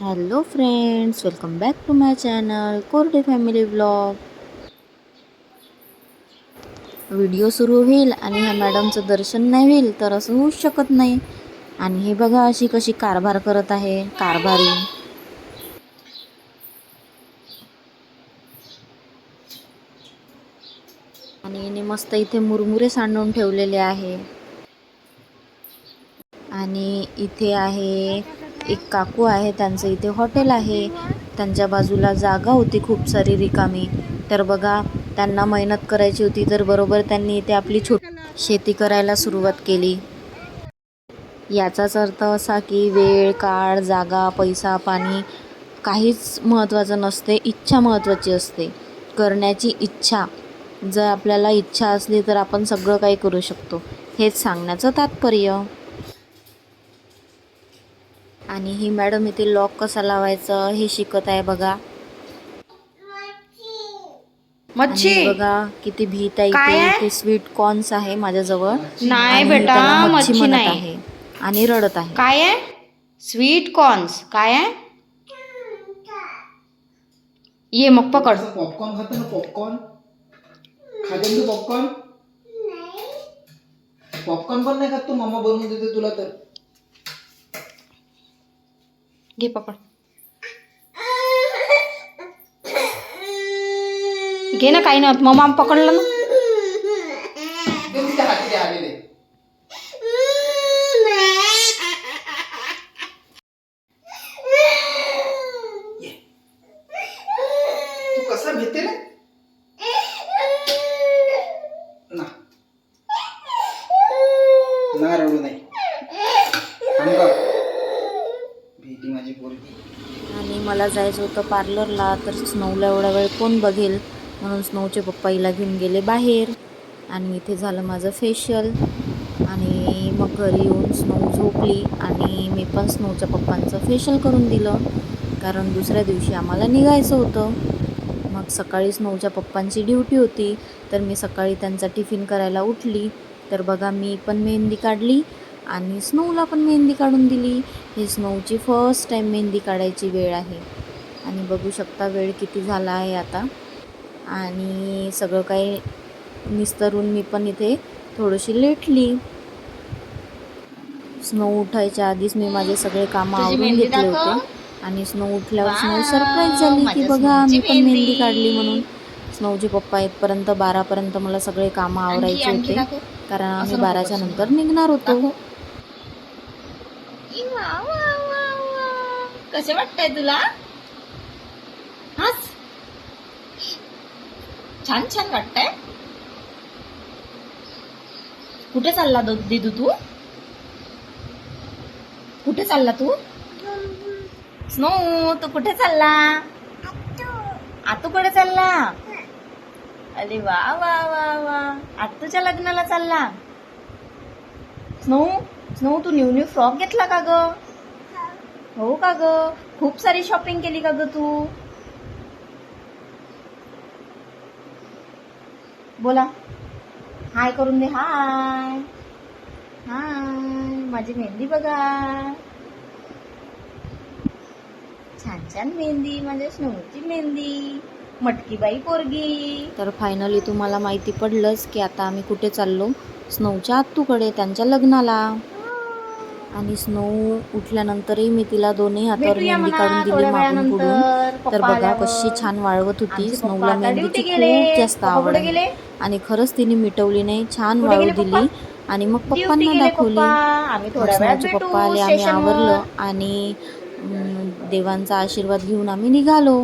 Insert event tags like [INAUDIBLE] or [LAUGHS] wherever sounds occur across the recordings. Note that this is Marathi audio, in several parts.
Hello friends welcome back to my channel Korde family blog video सुरू होईल आणि ह्या मॅडमचं दर्शन नाही होईल तर असं होऊच शकत नाही. आणि हे बघा अशी कशी कारभार करत आहे कारभारी. आणि हिने मस्त इथे मुरमुरे सांडून ठेवलेले आहे. आणि इथे आहे एक काकू आहे त्यांचं इथे हॉटेल आहे. त्यांच्या बाजूला जागा होती खूप सारी रिकामी. तर बघा त्यांना मेहनत करायची होती तर बरोबर त्यांनी इथे आपली छोट शेती करायला सुरुवात केली. याचाच अर्थ असा की वेळ काळ जागा पैसा पाणी काहीच महत्त्वाचं नसते इच्छा महत्त्वाची असते. करण्याची इच्छा जर आपल्याला इच्छा असली तर आपण सगळं काही करू शकतो. हेच सांगण्याचं तात्पर्य. आणि ही मॅडम इथे लॉक कसा लावायचं हे शिकत आहे बघा. मच्छी! बघा किती भीत आहे इथे. स्वीट कॉर्न्स आहे माझ्याजवळ. नाही बेटा मच्छी म्हणत नाही. आहे आणि रडत आहे. काय आहे? Sweet corns. काय आहे? ये मग पकड. पॉपकॉर्न खातो ना पॉपकॉर्न खाते ना तू पॉपकॉर्न पॉपकॉर्न पण नाही खात तू मम्मा बनवून देते तुला तर. घे पकड घे ना काही नाही होत. मम्मा पकडलं ना दे तिच्या हाती दे आलेले ये. तू कसा भेटे रे ना ना रडू नाही थांब गं. भीती माझी पोरगी आणि मला जायचं होतं. पार्लरला तर स्नोला एवढा वेळ कोण बघेल? म्हणून स्नोचे पप्पा हिला घेऊन गेले बाहेर. आणि इथे झालं माझं फेशियल आणि मग घरी येऊन स्नो झोपली. आणि मी पण स्नोच्या पप्पांचं फेशियल करून दिलं. कारण दुसऱ्या दिवशी आम्हाला निघायचं होतं. मग सकाळी स्नोच्या पप्पांची ड्युटी होती. तर मी सकाळी त्यांचा टिफिन करायला उठली. तर बघा मी पण मेहंदी काढली. आणि स्नोला पण मेहंदी काढून दिली. ही स्नोची फर्स्ट टाईम मेहंदी काढायची वेळ आहे. आणि बघू शकता वेळ किती झाला आहे आता. आणि सगळं काही निस्तरून मी पण इथे थोडीशी लेटली. स्नो उठायच्या आधीच मी माझे सगळे कामं आवरून घेतले. होते. आणि स्नो उठल्यावर स्नो सरप्राईज झाली की बघा मी पण मेहंदी. काढली म्हणून. स्नोचे पप्पा येतपर्यंत बारापर्यंत मला सगळे कामं आवरायचे आणखी होते. कारण आम्ही बाराच्या. नंतर निघणार होतो. वा वा वा वा. कसे वाटतंय तुला? हाच छान छान वाटतंय. कुठे चालला दिदू तू? कुठे चालला तू? स्नो तू कुठे चालला? आतू कुठे चालला? अरे वा वा वा वा. आतूच्या लग्नाला चालला? स्नो? स्नो तू न्यू न्यू फ्रॉक घेतला का ग? हो. का ग? खूप सारी शॉपिंग केली का ग तू? बोला. हाय करून दे. हाय हाय माझी मेहंदी बघा. छान छान मेहंदी. माझ्या स्नोची मेहंदी. मटकीबाई पोरगी. तर फायनली तुम्हाला माहिती पडलंच की आता आम्ही कुठे चाललो? स्नोच्या आत्तूकडे त्यांच्या लग्नाला. आणि स्नो उठल्यानंतरही मी तिला दोन्ही हातावर मेहंदी काढून दिली मागून पुढून तर बघा. कशी छान वाळवत होती स्नोला आता मेहंदीची. खूप जास्त आवड? आणि खरंच तिने मिटवली नाही छान वाळू दिली? आणि मग पप्पांना दाखवली स्नोचे पप्पा आले आम्ही. आवरलं आणि देवांचा आशीर्वाद घेऊन आम्ही निघालो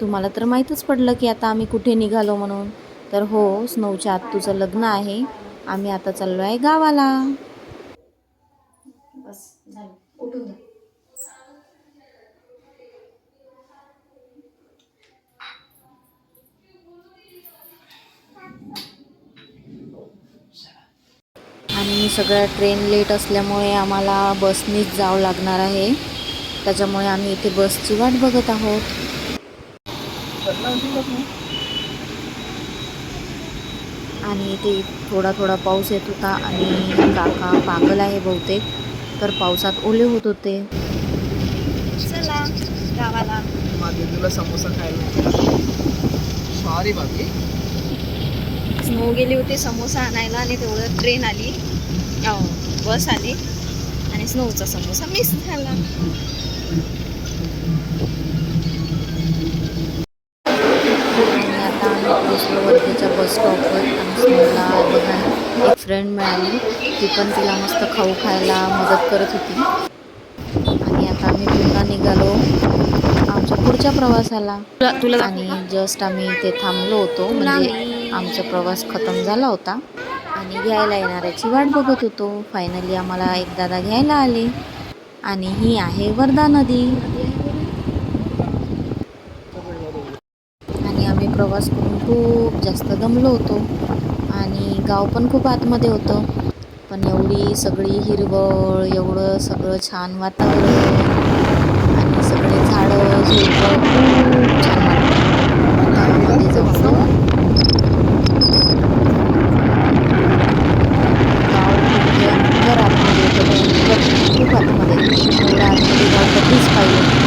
तुम्हाला तर माहीतच पडलं की आता आम्ही कुठे निघालो म्हणून तर हो स्नोच्या आत्तूचं लग्न आहे आम्ही आता चाललो आहे गावाला बस झालं उठून जा आणि सगळ्या ट्रेन लेट असल्यामुळे आम्हाला बसनीच जावं लागणार आहे. त्याच्यामुळे आम्ही इथे बसची वाट बघत आहोत. आणि इथे थोडा थोडा पाऊस येत होता आणि काका पागल आहे बहुतेक तर पावसात ओले होत होते. चला गावाला. तुला समोसा खायला सॉरी स्नो गेली होती समोसा आणायला आणि तेवढं ट्रेन आली. बस आली. आणि स्नोचा समोसा मिस झाला. बस स्टॉपवर आणि स्नोला बघा एक फ्रेंड मिळाली. ती पण तिला मस्त खाऊ खायला मदत करत होती. आणि आता आम्ही पुन्हा निघालो आमच्या पुढच्या प्रवासाला. तुला आणि जस्ट आम्ही इथे थांबलो होतो. म्हणजे आमचा प्रवास खतम झाला होता. आणि घ्यायला येणाऱ्याची वाट बघत होतो. फायनली आम्हाला एक दादा घ्यायला आले. आणि ही आहे वर्धा नदी. आणि आम्ही प्रवास करून खूप जास्त दमलो होतो. आणि गाव पण खूप आतमध्ये होतं. पण एवढी सगळी हिरवळ एवढं सगळं छान वातावरण आणि सगळे झाडं झुडपं खूप छान वाटतं गावामध्ये जाऊन गाव खूप भयंकर आतमध्ये होतं भयंकर खूप आतमध्ये एवढं आतमध्ये गाव कधीच पाहिलं नाही.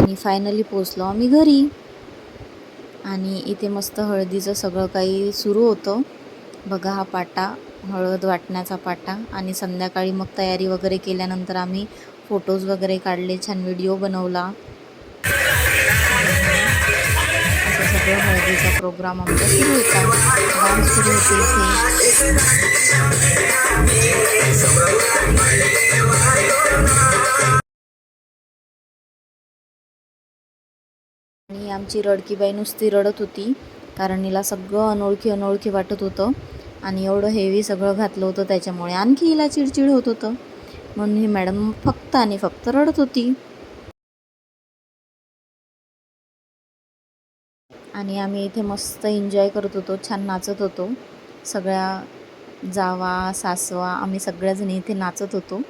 आणि फायनली पोचलो आम्ही घरी. आणि इथे मस्त हळदीचं सगळं काही सुरू होतं. बघा हा पाटा हळद वाटण्याचा पाटा. आणि संध्याकाळी मग तयारी वगैरे केल्यानंतर आम्ही फोटोज वगैरे काढले छान व्हिडिओ बनवला. असं सगळं हळदीचा प्रोग्राम आमचा सुरू होता. डान्स सुरू होते इथे. आणि आमची रडकीबाई नुसती रडत होती कारण हिला सगळं अनोळखी अनोळखी वाटत होतं आणि एवढं हेवी सगळं घातलं होतं त्याच्यामुळे. आणखी हिला चिडचिड होत होतं. म्हणून ही मॅडम फक्त आणि फक्त रडत होती. आणि आम्ही इथे मस्त एन्जॉय करत होतो छान नाचत होतो. सगळ्या जावा सासवा आम्ही सगळ्याजणी इथे नाचत होतो.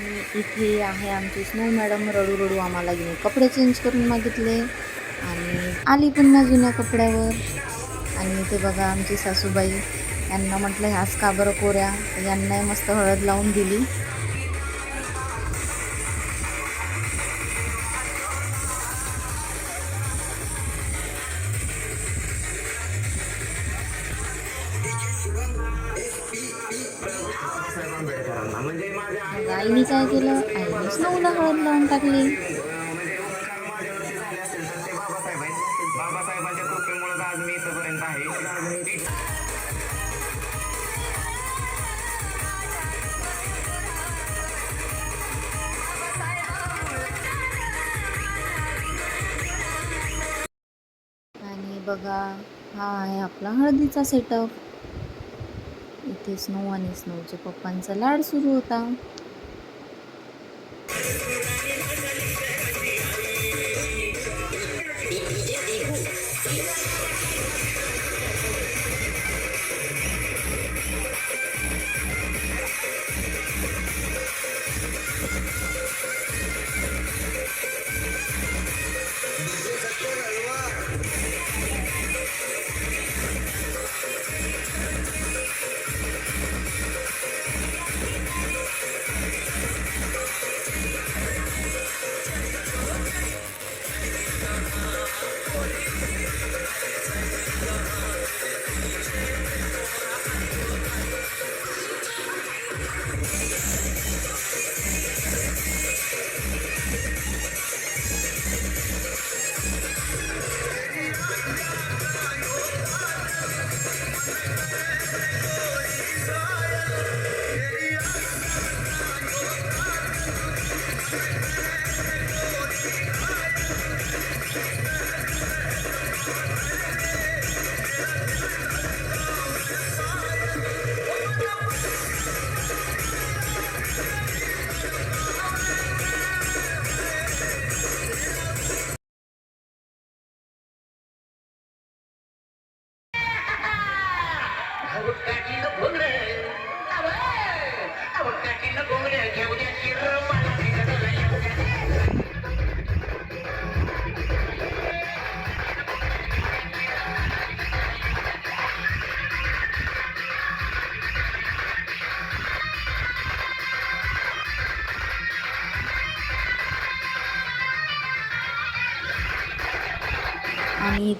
आणि इथे आहे आमची स्नो मॅडम रडू रडू आम्हाला घेऊन कपडे चेंज करून मागितले. आणि आली पुन्हा जुन्या कपड्यावर. आणि इथे बघा आमची सासूबाई यांना म्हटलं ह्याच का बरं कोऱ्या? यांनाही मस्त हळद लावून दिली. बघा हा आहे आपला हळदीचा सेटअप इथे स्नो आणि स्नोच्या पप्पांचा लाड सुरू होता.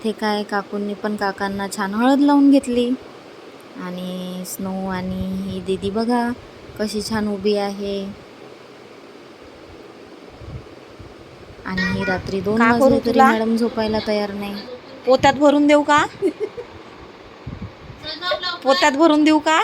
इथे काय काकूंनी पण काकांना छान हळद लावून घेतली. आणि स्नो आणि ही दीदी बघा कशी छान उभी आहे. आणि ही रात्री दोन का करू तरी तुला? मॅडम झोपायला तयार नाही. पोत्यात भरून देऊ का? [LAUGHS] पोत्यात भरून देऊ का?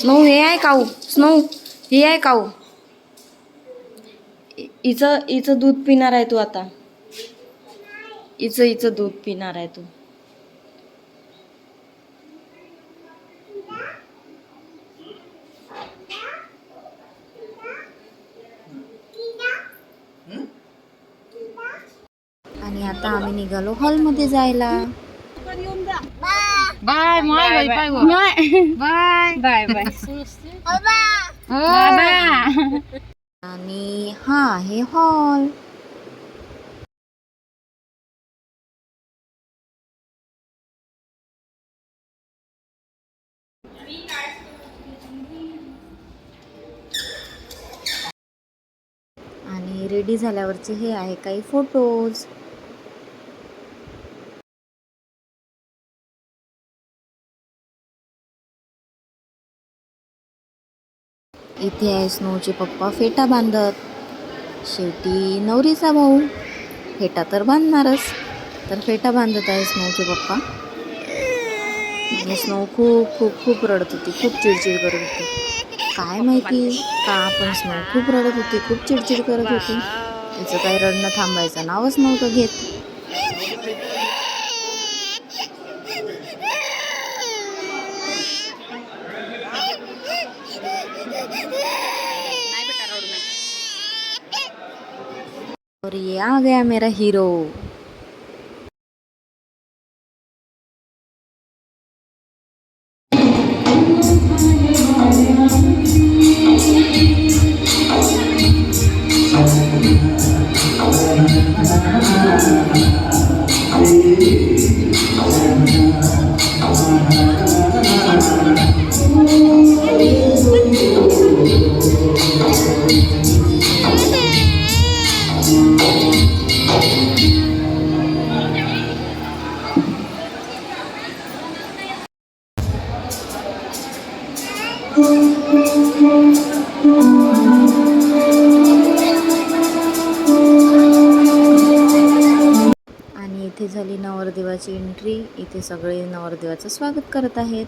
स्नो हे आहे काऊ? स्नो हे आहे काऊ? हिचं हिचं दूध पिणार आहे तू आता. हिचं हिचं दूध पिणार आहे तू. आणि आता आम्ही निघालो हॉलमध्ये जायला. Bye bye bye. Bye. Bye bye. Bye आणि हा आहे हॉल. आणि रेडी झाल्यावरचे हे आहे काही फोटोज इथे आहे स्नोचे पप्पा फेटा बांधत. शेवटी नवरीचा भाऊ. फेटा तर बांधणारच. तर फेटा बांधत आहे स्नोचे पप्पा. आणि स्नो खूप खूप खूप रडत होती. खूप चिडचिड करत होती. काय माहिती? का आपण स्नो खूप रडत होती? खूप चिडचिड करत होती. तिचं काही रडणं थांबायचं नावच नव्हतं घेत. और ये आ गया मेरा हीरो देवाची एंट्री इथे सगळे नवरदेवाचं स्वागत करत आहेत.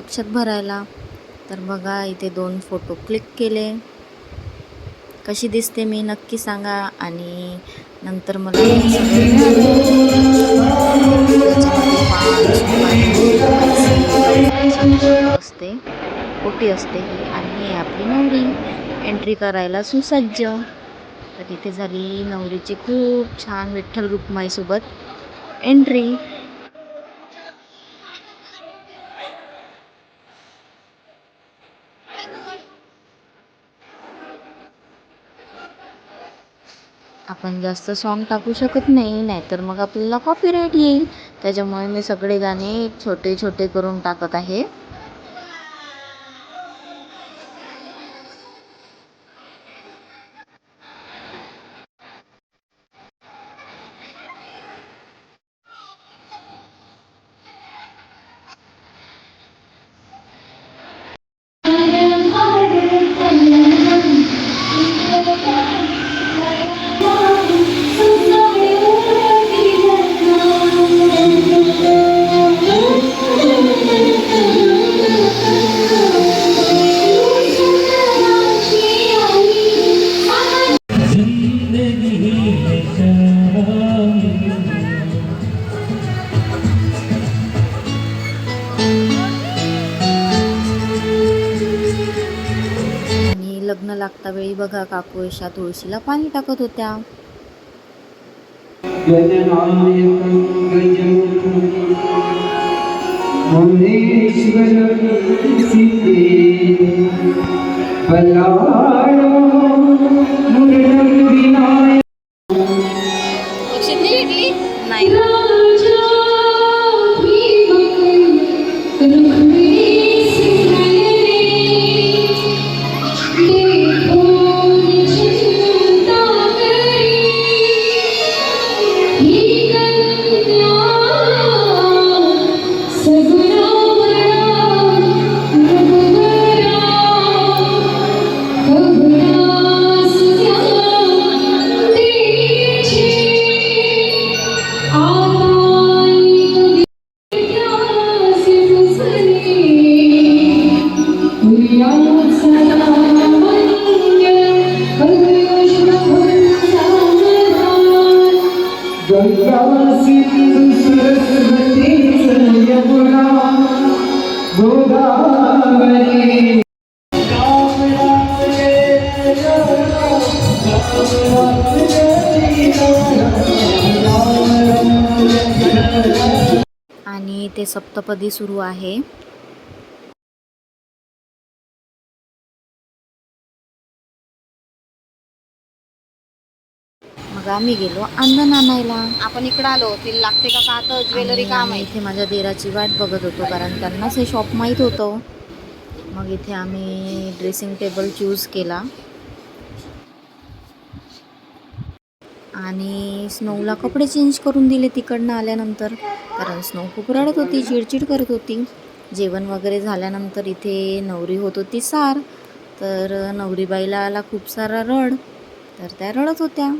अक्षत भरायला. तर बघा इथे दोन फोटो क्लिक केले. कशी दिसते मी नक्की सांगा आणि नंतर मला असते ओटी असते ही आणि ही आपली नवरी. एंट्री करायला सुसज्ज. तर इथे झाली नवरीची खूप छान विठ्ठल रुक्माईसोबत एंट्री आपण जास्त सॉन्ग टाकू शकत नाही नाहीतर मग आपल्याला कॉपीराईट येईल. त्याच्यामुळे मी सगळे गाणे छोटे छोटे करून टाकत आहे. बघा काकू अशा तुळशीला पाणी टाकत होत्या नाही सप्तपदी सुरू आहे. मग आम्ही गेलो अंधन आणायला. आपण इकडे आलो तिला लागते का का तर ज्वेलरी काम आहे. इथे माझ्या देराची वाट बघत होतो कारण त्यांनाच हे शॉप माहीत होतं. मग इथे आम्ही ड्रेसिंग टेबल चूज केला. आणि स्नोला कपडे चेंज करून दिले तिकडनं आल्यानंतर. कारण स्नो खूप रडत होती चिडचिड करत होती. जेवण वगैरे झाल्यानंतर इथे नवरी होत होती सार. तर नवरीबाईला आला खूप सारा रड. तर त्या रडत होत्या.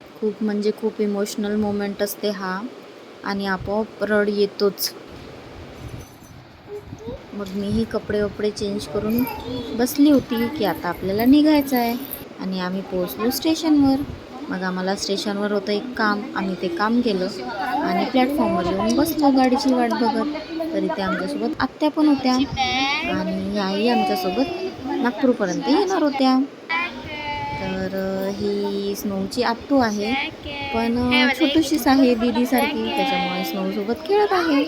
खूप म्हणजे खूप इमोशनल मोमेंट असते हा. आणि आपोआप रड येतोच. मग मीही कपडे वपडे चेंज करून बसली होती की आता आपल्याला निघायचं आहे. आणि आम्ही पोहोचलो स्टेशनवर. मग आम्हाला स्टेशनवर होतं एक काम. आम्ही ते काम केलं आणि प्लॅटफॉर्मवर येऊन बसलो गाडीची वाट बघत. तरी त्या आमच्यासोबत आत्या पण होत्या. आणि याही आमच्यासोबत नागपूरपर्यंत येणार होत्या. तर ही स्नोची आत्तू आहे. पण छोटीशीच आहे दीदीसारखी. त्याच्यामुळे स्नोसोबत खेळत आहे.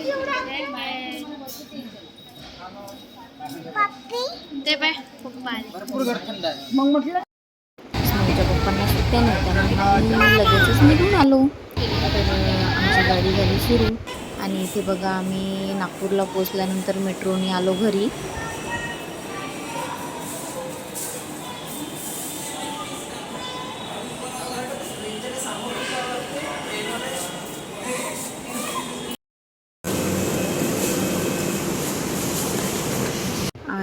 ते बाय पप्पा स्नोच्या पप्पांना सुट्ट्या नव्हत्या मग आम्ही लगेचच निघून आलो. आमची गाडी झाली सुरू. आणि इथे बघा आम्ही नागपूरला पोचल्यानंतर मेट्रोने आलो घरी.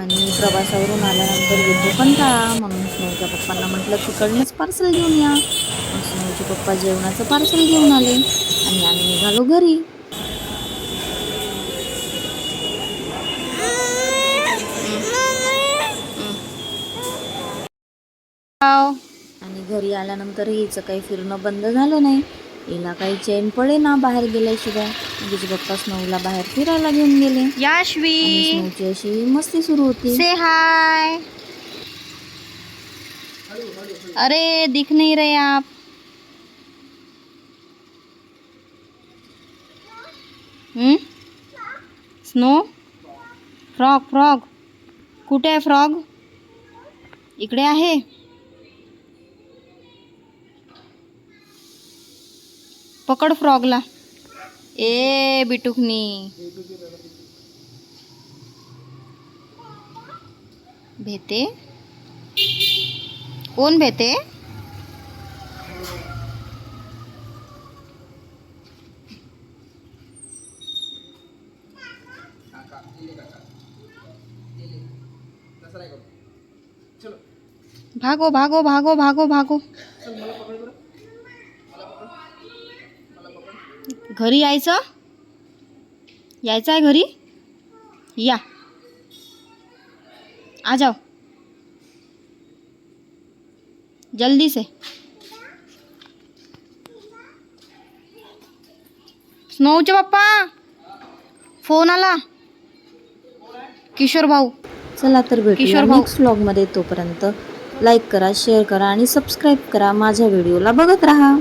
आणि प्रवासावरून आल्यानंतर येतो. कंटाळा म्हणून स्नोच्या पप्पांना म्हटलं तिकडनंच पार्सल घेऊन या. स्नोचे पप्पा जेवणाचं पार्सल घेऊन आले आणि आम्ही निघालो घरी. आणि घरी आल्यानंतर हिचं काही फिरणं बंद झालं नाही. हिला काही चैन पडे ना बाहेर गेल्याशिवाय. तिचे पप्पा स्नोला बाहेर फिरायला घेऊन गेले. याश्वी. स्नोची अशी मस्ती सुरू होती. से हाय. अरे दिख नहीं रहे आप. हम्म? स्नो? Frog frog. कुठे आहे फ्रॉग? इकडे आहे? પકડ ફ્રોગલા ए बिटुकनी। भेते? कौन भेते? भागो भागो भागो भागो भागो। घरी यायचं? यायचं आहे घरी? या. आ जाओ जल्दी से. स्नोचे पप्पा. फोन आला. किशोर भाऊ. चला तर किशोर भाऊ. नेक्स्ट व्लॉगमध्ये तोपर्यंत लाईक करा शेअर करा आणि सबस्क्राईब करा माझ्या व्हिडिओला बघत राहा.